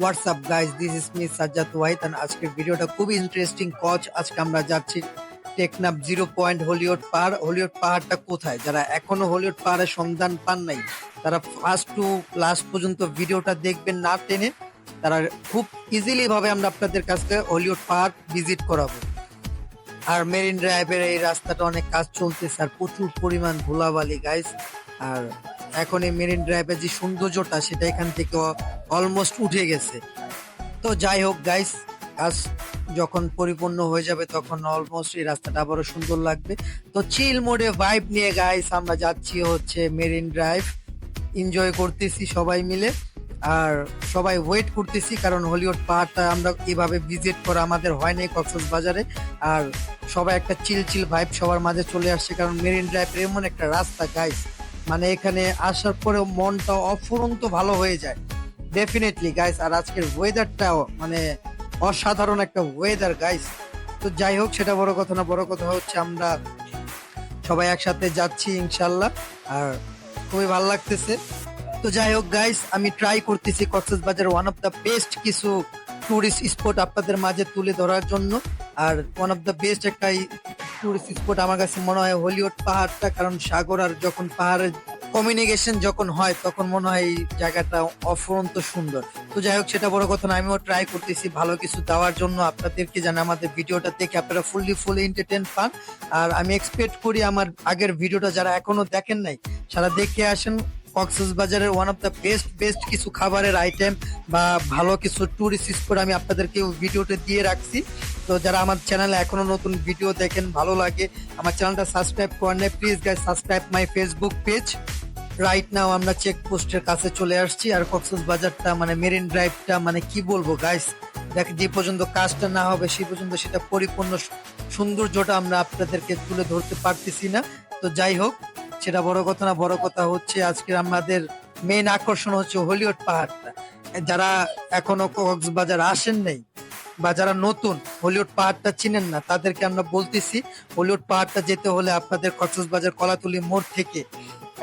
What's up guys this is me Sajjad Wahid and আজকের ভিডিওটা খুবই ইন্টারেস্টিং কচ আজকে আমরা যাচ্ছি টেকনাফ জিরো পয়েন্ট হলিউড পাহাড় হলিউড পাহাড়টা কোথায়? যারা এখনও হলিউড পাহাড়ের সন্ধান পান নাই, তারা ফার্স্ট টু লাস্ট পর্যন্ত ভিডিওটা দেখবেন না টেনে। তারা খুব ইজিলি ভাবে আমরা আপনাদের কাছে হলিউড পাহাড় ভিজিট করাবো। আর মেরিন ড্রাইভের এই রাস্তাটা অনেক কাজ চলতেছে, আর প্রচুর পরিমাণ ধুলাবালি গাইস আর এখন এই মেরিন ড্রাইভের যে সৌন্দর্যটা, সেটা এখান থেকে অলমোস্ট উঠে গেছে। তো যাই হোক গাইস কাজ যখন পরিপূর্ণ হয়ে যাবে, তখন অলমোস্ট এই রাস্তাটা আবারও সুন্দর লাগবে। তো চিল মোডে ভাইব নিয়ে গাইস আমরা যাচ্ছি হচ্ছে মেরিন ড্রাইভ। এনজয় করতেছি সবাই মিলে। আর সবাই ওয়েট করতেছি, কারণ হলিউড পাহাড়টা আমরা এভাবে ভিজিট করা আমাদের হয় নাই কক্সবাজারে। বাজারে আর সবাই একটা চিল চিল ভাইব সবার মাঝে চলে আসছে, কারণ মেরিন ড্রাইভ এমন একটা রাস্তা গাইস মানে এখানে আসার পরে মনটা অফুরন্ত ভালো হয়ে যায়। ডেফিনেটলি গাইস আর আজকের ওয়েদারটাও মানে অসাধারণ একটা ওয়েদার গাইস তো যাই হোক, সেটা বড় কথা না, বড় কথা হচ্ছে আমরা সবাই একসাথে যাচ্ছি ইনশাল্লাহ আর খুবই ভালো লাগতেছে। তো যাই হোক গাইস আমি ট্রাই করতেছি Cox's Bazar one of the best কিছু টুরিস্ট স্পট আপনাদের মাঝে তুলে ধরার জন্য। আর ওয়ান অফ দ্য বেস্ট একটা টুরিস্ট স্পট আমার কাছে মনে হয় হলিউড পাহাড়টা, কারণ সাগর আর যখন পাহাড়ের কমিউনিকেশন যখন হয়, তখন মনে হয় এই জায়গাটা অফুরন্ত সুন্দর। তো যাই হোক, সেটা বড় কথা না, আমিও ট্রাই করতেছি ভালো কিছু দেওয়ার জন্য আপনাদেরকে জানে আমাদের ভিডিওটা দেখে আপনারা ফুললি ফুল এন্টারটেন পান। আর আমি এক্সপেক্ট করি আমার আগের ভিডিওটা যারা এখনও দেখেন নাই, সারা দেখে আসেন কক্সবাজারের one of the best best কিছু খাবারের আইটেম বা ভালো কিছু টুরিস্ট স্পট আমি আপনাদেরকে ভিডিওটা দিয়ে রাখছি। তো যারা আমার চ্যানেলে এখনও নতুন ভিডিও দেখেন, ভালো লাগে, আমার চ্যানেলটা সাবস্ক্রাইব করেন না please guys subscribe my Facebook page right now আমরা চেক পোস্টের কাছে চলে আসছি, আর কক্সবাজারটা মানে মেরিন ড্রাইভটা মানে কি বলব গাইস দেখ, যে পর্যন্ত কাজটা না হবে, সেই পর্যন্ত সেটা পরিপূর্ণ সৌন্দর্যটা আমরা আপনাদেরকে তুলে ধরতে পারতেছি না। তো যাই হোক, সেটা বড় কথা না, বড় কথা হচ্ছে আজকে আমাদের মেইন আকর্ষণ হচ্ছে হলিউড পাহাড়টা। যারা এখনও কক্সবাজার আসেন নাই বা যারা নতুন হলিউড পাহাড়টা চিনেন না, তাদেরকে আমরা বলতেছি, হলিউড পাহাড়টা যেতে হলে আপনাদের কক্সবাজার কলাতুলি মোড় থেকে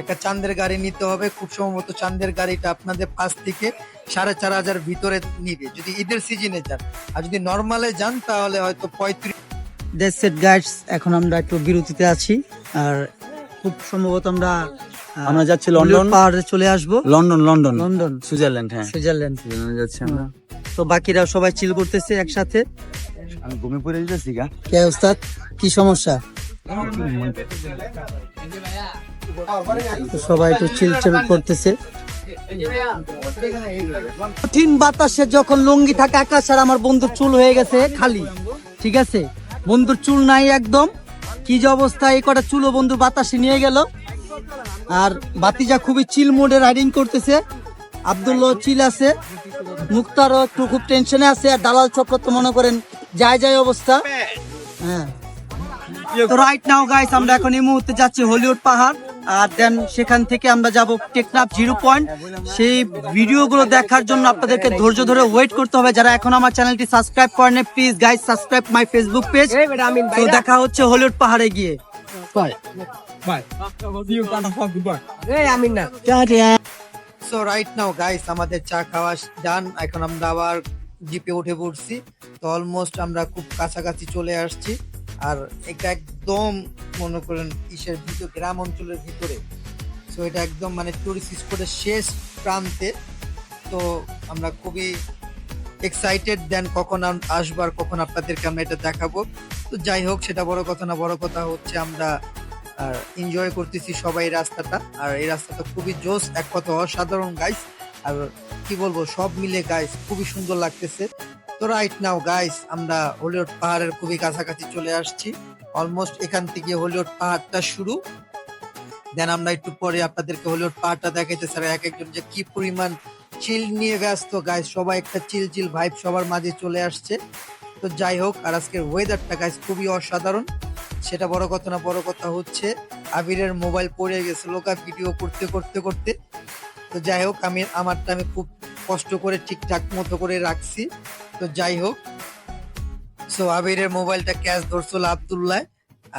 একটা চান্দের গাড়ি নিতে হবে। খুব সম্ভবত চান্দের গাড়িটা আপনাদের পাশ থেকে সাড়ে চার হাজার ভিতরে নিবে, যদি ঈদের সিজনে যান। আর যদি নর্মালে যান, তাহলে হয়তো পঁয়ত্রিশ দ্যাটস গাইডস এখন আমরা একটু বিরতিতে আছি। আর খুব সম্ভবত আমরা আমরা যাচ্ছি লন্ডন। পাহাড়ে চলে আসব। London London. লন্ডন। সুইজারল্যান্ড হ্যাঁ। সুইজারল্যান্ড। যাচ্ছি আমরা। তো বাকিরা সবাই চিল করতেছে একসাথে। আমি ঘুমিয়ে পড়ে যেতেছি গা। কে ওস্তাদ? কি সমস্যা? সবাই একটু চিল চিল করতেছে। কঠিন বাতাসে যখন লুঙ্গি থাকে আকাশ আর আমার বন্ধুর চুল হয়ে গেছে খালি। ঠিক আছে? বন্ধুর চুল নাই একদম। কি যে অবস্থা এই কটা চুলও বন্ধু বাতাসে নিয়ে গেল। আর বাতিজা খুবই চিল মোডে রাইডিং করতেছে। আবদুল্লাহ চিল আছে। মুক্তারও একটু খুব টেনশনে আছে। আর দালাল চক্র তো মনে করেন যায় যায় অবস্থা। হ্যাঁ। তো রাইট নাও গাইস আমরা এখন এই মুহূর্তে যাচ্ছি হলিউড পাহাড়। আর দেন সেখান থেকে আমরা যাব টেকনাফ জিরো পয়েন্ট সেই ভিডিওগুলো দেখার জন্য আপনাদেরকে ধৈর্য ধরে ওয়েট করতে হবে। যারা এখন আমার চ্যানেলটি সাবস্ক্রাইব করেন please guys subscribe my Facebook page তো দেখা হচ্ছে হলিউড পাহাড়ে গিয়ে। সো রাইট নাও গাইস আমাদের চা খাওয়া ডান এখন আমরা আবার জিপে উঠে পড়ছি। তো অলমোস্ট আমরা খুব কাছাকাছি চলে আসছি। আর এটা একদম মনে করেন ইসের ভিতর গ্রাম অঞ্চলের ভিতরে। সো এটা একদম মানে টুরিস্ট স্পটের শেষ প্রান্তে। তো আমরা খুবই এক্সাইটেড দেন কখন আসবার কখন আপনাদেরকে আমরা এটা দেখাবো। তো যাই হোক, সেটা বড় কথা না, বড় কথা হচ্ছে আমরা এনজয় করতেছি সবাই রাস্তাটা। আর এই রাস্তাটা খুবই জোস, এক কথা অসাধারণ গাইস আর কি বলব, সব মিলে গাইস খুবই সুন্দর লাগতেছে। তো রাইট নাও গাইস আমরা হলিউড পাহাড়ের খুবই কাছাকাছি চলে আসছি। অলমোস্ট এখান থেকে হলিউড পাহাড়টা শুরু। দেন আমরা একটু পরে আপনাদেরকে হলিউড পাহাড়টা দেখাইতে স্যার এক একজন যে কি পরিমাণ চিল নিয়ে ব্যস্ত গাইস সবাই একটা চিল চিল ভাইব সবার মাঝে চলে আসছে। তো যাই হোক, আর আজকের ওয়েদারটা গাইস খুবই অসাধারণ। সেটা বড় কথা না, বড় কথা হচ্ছে, আবিরের মোবাইল পড়ে গেছে, লোকা ভিডিও করতে করতে করতে। তো যাই হোক, আমি, আমারটা আমি খুব কষ্ট করে ঠিকঠাক মতো করে রাখছি। তো যাই হোক সো আবিরের মোবাইলটা ক্যাশ ধরছিল আবদুল্লাহ।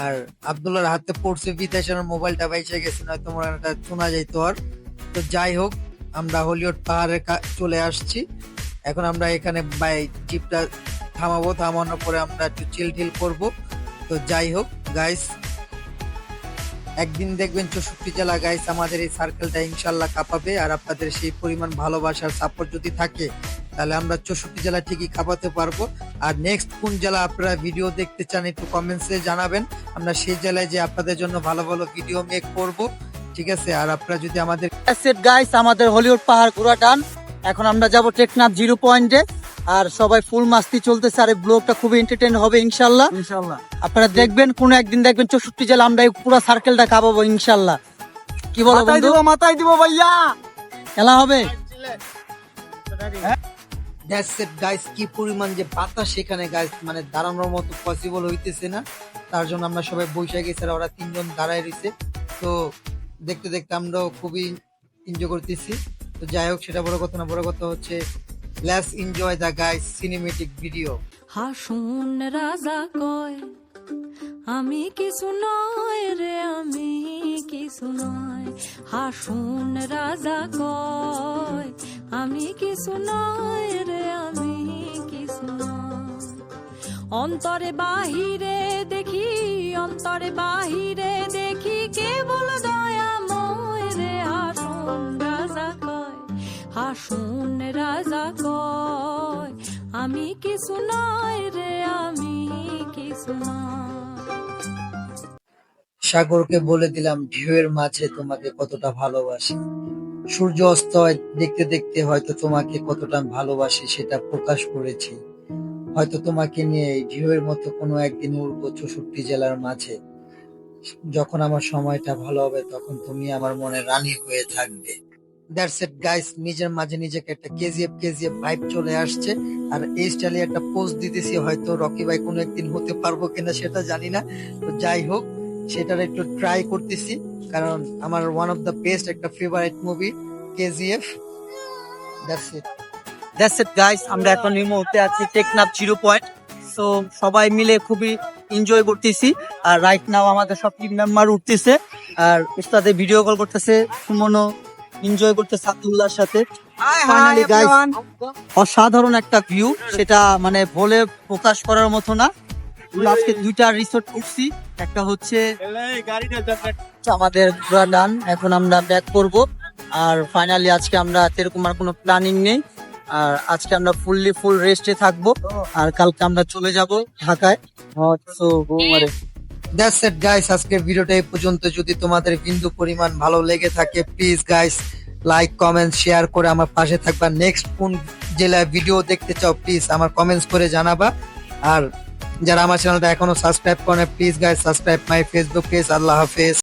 আর আবদুল্লাহর হাতে পড়ছে বিদেশের মোবাইলটা বাইসে গেছে না তোমার শোনা যাইতো আর। তো যাই হোক আমরা হলিউড পাহাড়ে চলে আসছি। এখন আমরা এখানে বাই জিপটা থামাবো, থামানোর পরে আমরা একটু চিল টিল করব। তো যাই হোক গাইস একদিন দেখবেন চৌষট্টি জেলা গাইস আমাদের এই সার্কেলটা ইনশাল্লাহ কাঁপাবে। আর আপনাদের সেই পরিমাণ ভালোবাসার সাপোর্ট যদি থাকে, তাহলে আমরা চৌষট্টি জেলা ঠিকই কাঁপাতে পারব। আর নেক্সট কোন জেলা আপনারা ভিডিও দেখতে চান, একটু কমেন্টসে জানাবেন। আমরা সেই জেলায় যে আপনাদের জন্য ভালো ভালো ভিডিও মেক করব। ঠিক আছে? আর আপনারা যদি আমাদের গাইস আমাদের হলিউড পাহাড় ঘোরা টান এখন আমরা যাব টেকনাফ জিরো পয়েন্টে। আর সবাই ফুল মাস্তি চলতেছে। আর এই ব্লগটা খুবই এন্টারটেইন হবে ইনশাল্লাহ। ইনশাআল্লাহ আপনারা দেখবেন কোনো একদিন দেখবেন চৌষট্টি জেলা আমরা এই পুরো সার্কেলটা কাঁপাবো ইনশাল্লাহ। কি বলো মাথায় বন্ধু? দিব মাথায় দিব ভাইয়া! খেলা হবে? দ্যাটস ইট গাইস কি পরিমাণ যে বাতাস সেখানে গাইস মানে দাঁড়ানোর মতো পসিবল হইতেছে না। তার জন্য আমরা সবাই বসে গেছি আর ওরা তিনজন দাঁড়ায় রয়েছে। তো দেখতে দেখতে আমরাও খুবই এনজয় করতেছি। তো যাই হোক, সেটা বড় কথা না, বড় কথা হচ্ছে let's enjoy the guys cinematic video Hason Raja কয়, আমি কিছু নয় রে, আমি কিছু নয়। হাসুন রাজা কয়, আমি কিছু নয় রে, আমি কিছু নয়। অন্তরে বাহিরে দেখি, অন্তরে বাহিরে দেখি কেবল হাসুন রাজা কয়, আমি কিছু নয় রে, আমি কিছু নয় সাগরকে বলে দিলাম, ঢেউয়ের মাঝে তোমাকে কতটা ভালোবাসি। সূর্য অস্ত দেখতে দেখতে হয়তো তোমাকে কতটা ভালোবাসি সেটা প্রকাশ করেছি। হয়তো তোমাকে নিয়ে ঢেউয়ের মতো কোনো একদিন উড়বো চৌষট্টি জেলার মাঝে। যখন আমার সময়টা ভালো হবে, তখন তুমি আমার মনে রানী হয়ে থাকবে। দ্যাটস ইট গাইস নিজের মাঝে নিজেকে একটা কেজিএফ কেজিএফ ভাইব চলে আসছে। আর এই স্টাইলে একটা পোস্ট দিতেছি, হয়তো রকি ভাই কোনো একদিন হতে পারব কিনা সেটা জানি না। তো যাই হোক, সেটার একটু ট্রাই করতেছি, কারণ আমার ওয়ান অফ দ্য বেস্ট একটা favourite movie KGF that's it that's it guys আমরা এখন এই মুহূর্তে আছি টেকনাফ জিরো পয়েন্ট সো সবাই মিলে খুবই এনজয় করতেছি। আর রাইট নাও আমাদের সব টিম মেম্বার উঠতেছে। আর উস্তাদে ভিডিও কল করতেছে, সুমনও এনজয় করতে আব্দুল্লাহর সাথে। Finally, guys, অসাধারণ একটা ভিউ সেটা মানে বলে প্রকাশ করার মতো না। আমরা আজকে দুইটা রিসোর্ট করছি। একটা হচ্ছে আমাদের ঘোরা ডান এখন আমরা ব্যাক করব। আর ফাইনালি আজকে আমরা এরকম আর কোনো প্ল্যানিং নেই। আর আজকে আমরা ফুললি ফুল রেস্টে থাকব। আর কালকে আমরা চলে যাব ঢাকায়। তো বৌমারে দ্যাটস ইট গাইস আজকের ভিডিওটা এই পর্যন্ত। যদি তোমাদের বিন্দু পরিমাণ ভালো লেগে থাকে please guys like comment share করে আমার পাশে থাকবা। নেক্সট কোন জেলায় ভিডিও দেখতে চাও প্লিজ আমার কমেন্টস করে জানাবা। আর যারা আমার চ্যানেলটা এখনও সাবস্ক্রাইব করে please guys subscribe my Facebook page আল্লাহ হাফেজ।